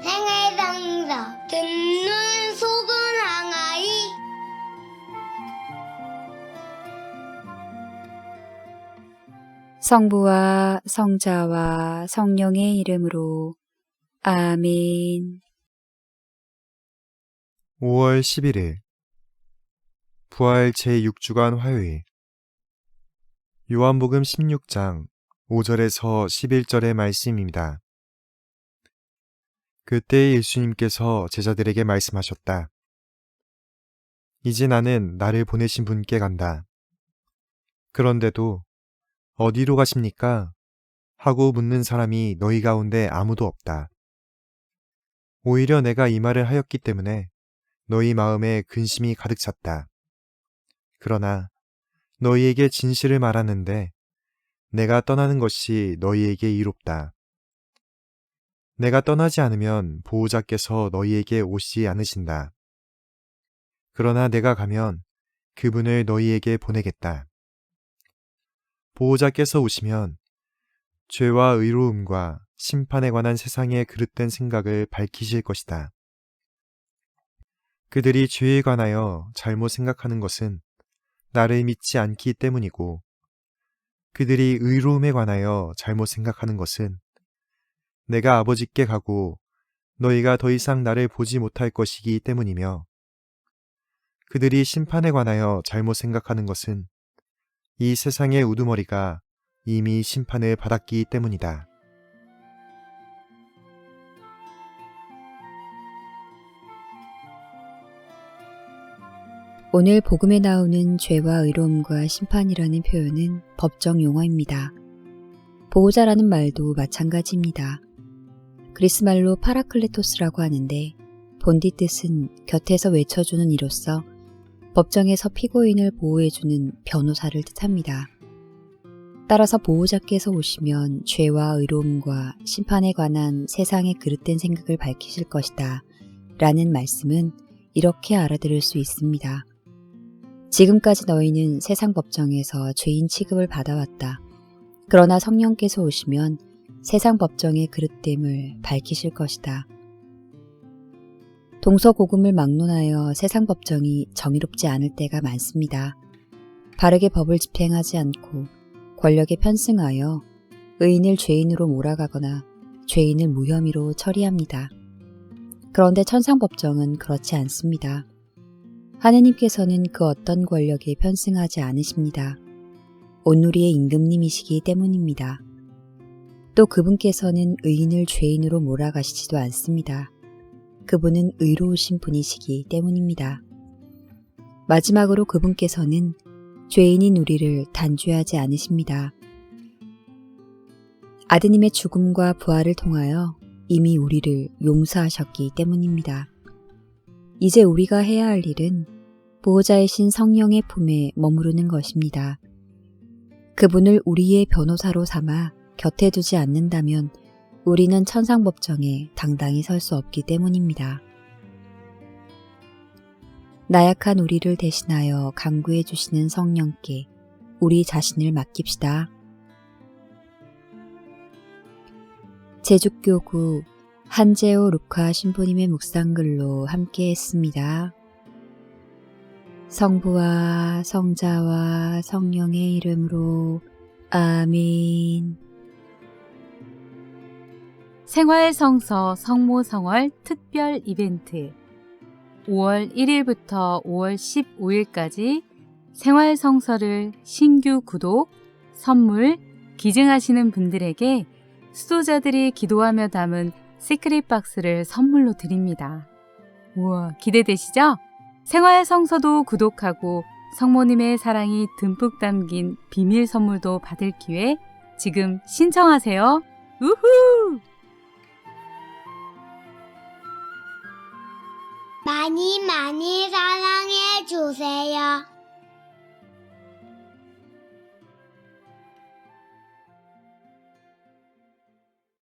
생활상사 듣는 속은 항아리 성부와 성자와 성령의 이름으로 아멘. 5월 11일 부활 제6주간 화요일 요한복음 16장 5절에서 11절의 말씀입니다. 그때 예수님께서 제자들에게 말씀하셨다. 이제 나는 나를 보내신 분께 간다. 그런데도 어디로 가십니까? 하고 묻는 사람이 너희 가운데 아무도 없다. 오히려 내가 이 말을 하였기 때문에 너희 마음에 근심이 가득 찼다. 그러나 너희에게 진실을 말하는데 내가 떠나는 것이 너희에게 이롭다. 내가 떠나지 않으면 보호자께서 너희에게 오시지 않으신다. 그러나 내가 가면 그분을 너희에게 보내겠다. 보호자께서 오시면 죄와 의로움과 심판에 관한 세상의 그릇된 생각을 밝히실 것이다. 그들이 죄에 관하여 잘못 생각하는 것은 나를 믿지 않기 때문이고 그들이 의로움에 관하여 잘못 생각하는 것은 내가 아버지께 가고 너희가 더 이상 나를 보지 못할 것이기 때문이며 그들이 심판에 관하여 잘못 생각하는 것은 이 세상의 우두머리가 이미 심판을 받았기 때문이다. 오늘 복음에 나오는 죄와 의로움과 심판이라는 표현은 법정 용어입니다. 보호자라는 말도 마찬가지입니다. 그리스 말로 파라클레토스라고 하는데 본디 뜻은 곁에서 외쳐주는 이로써 법정에서 피고인을 보호해주는 변호사를 뜻합니다. 따라서 보호자께서 오시면 죄와 의로움과 심판에 관한 세상의 그릇된 생각을 밝히실 것이다. 라는 말씀은 이렇게 알아들을 수 있습니다. 지금까지 너희는 세상 법정에서 죄인 취급을 받아왔다. 그러나 성령께서 오시면 세상 법정의 그릇됨을 밝히실 것이다. 동서고금을 막론하여 세상 법정이 정의롭지 않을 때가 많습니다. 바르게 법을 집행하지 않고 권력에 편승하여 의인을 죄인으로 몰아가거나 죄인을 무혐의로 처리합니다. 그런데 천상법정은 그렇지 않습니다. 하느님께서는 그 어떤 권력에 편승하지 않으십니다. 온누리의 임금님이시기 때문입니다. 또 그분께서는 의인을 죄인으로 몰아가시지도 않습니다. 그분은 의로우신 분이시기 때문입니다. 마지막으로 그분께서는 죄인인 우리를 단죄하지 않으십니다. 아드님의 죽음과 부활을 통하여 이미 우리를 용서하셨기 때문입니다. 이제 우리가 해야 할 일은 보호자이신 성령의 품에 머무르는 것입니다. 그분을 우리의 변호사로 삼아 곁에 두지 않는다면 우리는 천상법정에 당당히 설 수 없기 때문입니다. 나약한 우리를 대신하여 강구해 주시는 성령께 우리 자신을 맡깁시다. 제주교구 한재호 루카 신부님의 묵상글로 함께 했습니다. 성부와 성자와 성령의 이름으로 아멘. 생활성서 성모성월 특별 이벤트 5월 1일부터 5월 15일까지 생활성서를 신규 구독, 선물, 기증하시는 분들에게 수도자들이 기도하며 담은 시크릿 박스를 선물로 드립니다. 우와, 기대되시죠? 생활성서도 구독하고 성모님의 사랑이 듬뿍 담긴 비밀 선물도 받을 기회 지금 신청하세요. 우후! 많이 많이 사랑해 주세요.